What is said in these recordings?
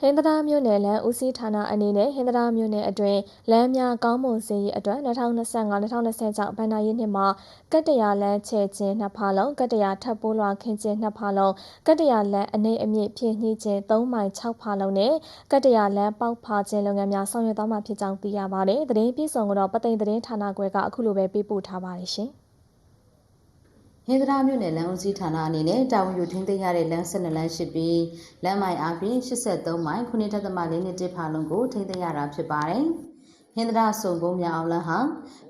ဟင်္သာမြို့နယ်လမ်းဦးစီးဌာနအနေနဲ့ဟင်္သာမြို့နယ်အတွင်းလမ်းများကောင်းမွန်စေရေးအတွက်2025-2026ဘဏ္ဍာရေးနှစ်မှာကတ္တရာလမ်းချဲ့ခြင်းနှစ်ဖာလုံးကတ္တရာထပ်ပိုးလွှာခင်းခြင်းနှစ်ဖာလုံးကတ္တရာလမ်းအနေအမြင့်ဖြည့်ညှိခြင်း3မိုင်6ဖာလုံးနဲ့ကတ္တရာလမ်းပေါက်ဖာခြင်းလုပ်ငန်းများဆောင်ရွက်သွားမှာဖြစ်ကြောင်းသိရပါတယ်။သတင်းပြည်စုံကတော့ပသိမ်သတင်းဌာနခွဲကအခုလိုပဲပေးပို့ထားပါတယ်ရှင်။ ဟင်္သာမြို့နယ်လမ်းဦးစီးဌာနအနေနဲ့တာဝန်ယူထိန်းသိမ်းရတဲ့လမ်း12လမ်းရှိပြီးလမ်းမိုင်အားဖြင့်83မိုင်9.4နှစ်တစ်ဖာလုံးကိုထိန်းသိမ်းရတာဖြစ်ပါတယ်။ဟင်္သာစုံကုန်းမြောင်အောင်လမ်းဟာ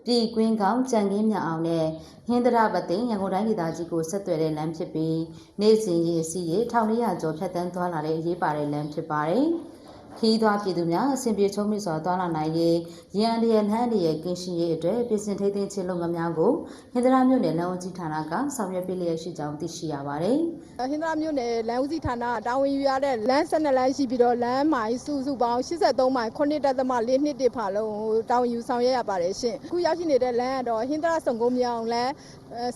ပြည်ကွင်းကောင်းကြံကင်းမြောင်အောင်နဲ့ဟင်္သာပသိမ်ရန်ကုန်တိုင်းဒေသကြီးကိုဆက်သွယ်တဲ့လမ်းဖြစ်ပြီးနေ့စဉ်ရည်စီးရ1400ကျော်ဖြတ်တန်းသွားလာတဲ့အရေးပါတဲ့လမ်းဖြစ်ပါတယ်။ ခီးသွွားပြည်သူများအစဉ်ပြေချုံးမိစွာသွားလာနိုင်ရေးရန်ရည်လမ်းရည်ကင်းရှင်းရေးအတွက်ပြည်စင်ထိန်းသိမ်းခြင်းလုပ်ငန်းများကိုဟင်္သာမြို့နယ်လမ်းဦးကြီးဌာနကဆောင်ရွက်ပေးလျက်ရှိကြောင်းသိရှိရပါတယ်။ဟင်္သာမြို့နယ်လမ်းဦးစီးဌာနကတာဝန်ယူရတဲ့လမ်း12လမ်းရှိပြီးတော့လမ်းမိုင်စုစုပေါင်း83မိုင်9.4နှစ်တစ်ဖာလုံးကိုတာဝန်ယူဆောင်ရွက်ရပါတယ်ရှင်။အခုရောက်ရှိနေတဲ့လမ်းကတော့ဟင်္သာစုံကုန်းမြောင်လမ်း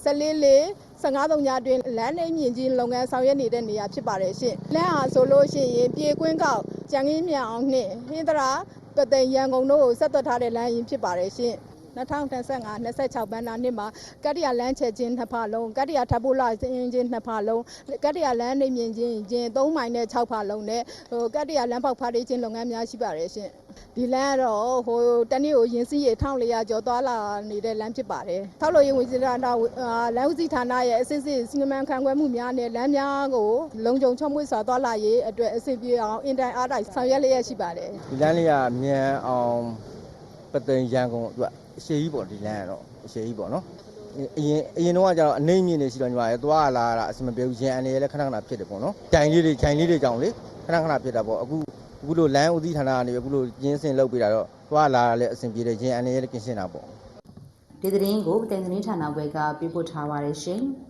14လေး 15သုံးညအတွင်းလမ်းနေမြင့်ကြီးလုပ်ငန်းဆောင်ရွက်နေတဲ့နေရာဖြစ်ပါတယ်ရှင်။လမ်းဟာဆိုလို့ရှိရင်ပြေကွင်းကောက်ကြံငင်းမြောင်နှင့်ဟင်္သာပသိမ်ရန်ကုန်တို့ကိုဆက်သွယ်ထားတဲ့လမ်းရင်းဖြစ်ပါတယ်ရှင်။ 2025 26ဘဏ္ဍာနှစ်မှာကတ္တရာလမ်းချဲခြင်းနှစ်ဖာလုံးကတ္တရာထပ်ပိုးလာခြင်းချင်းနှစ်ဖာလုံးကတ္တရာလမ်းနေမြင့်ခြင်းချင်း3မိုင်နဲ့6ဖာလုံးနဲ့ဟိုကတ္တရာလမ်းပေါက်ဖားလေးခြင်းလုပ်ငန်းများရှိပါတယ်ရှင်ဒီလမ်းကတော့ဟိုတနေ့ကိုရင်စီးရ1400ကျော်သွားလာနေတဲ့လမ်းဖြစ်ပါတယ်ထောက်လို့ရင်ဝင်စီတာလမ်းဦးစီးဌာနရဲ့အစစ်စစ်စီမံခန့်ခွဲမှုများနဲ့လမ်းများကိုလုံခြုံချောမွေ့စွာသွားလာရေးအတွက်အဆင်ပြေအောင်အင်တိုင်းအားတိုင်းဆောင်ရွက်လျက်ရှိပါတယ်ဒီလမ်းလေးကမြန်အောင် ပသိမ်ရန်ကုန်အတွက်အရှိကြီးပေါ့ဒီလမ်းကတော့အရှိကြီးပေါ့နော်အရင်အရင်တော့ကကျတော့အနေမြင့်နေရှိတော့ညီမရဲ့သွားလာတာအဆင်မပြေဘူးရန်အနေလည်းခဏခဏဖြစ်တယ်ပေါ့နော်ဂျိုင်လေးတွေဂျိုင်လေးတွေကြောင့်လေခဏခဏဖြစ်တာပေါ့အခုအခုလိုလမ်းဦးစီးဌာနကနေအခုလိုရင်းစင်လုပ်ပေးတာတော့သွားလာတာလည်းအဆင်ပြေတယ်ရန်အနေလည်းကင်းရှင်းတာပေါ့ဒီသတင်းကိုပသိမ်သတင်းဌာနဘက်ကပြပို့ထားပါရရှင်။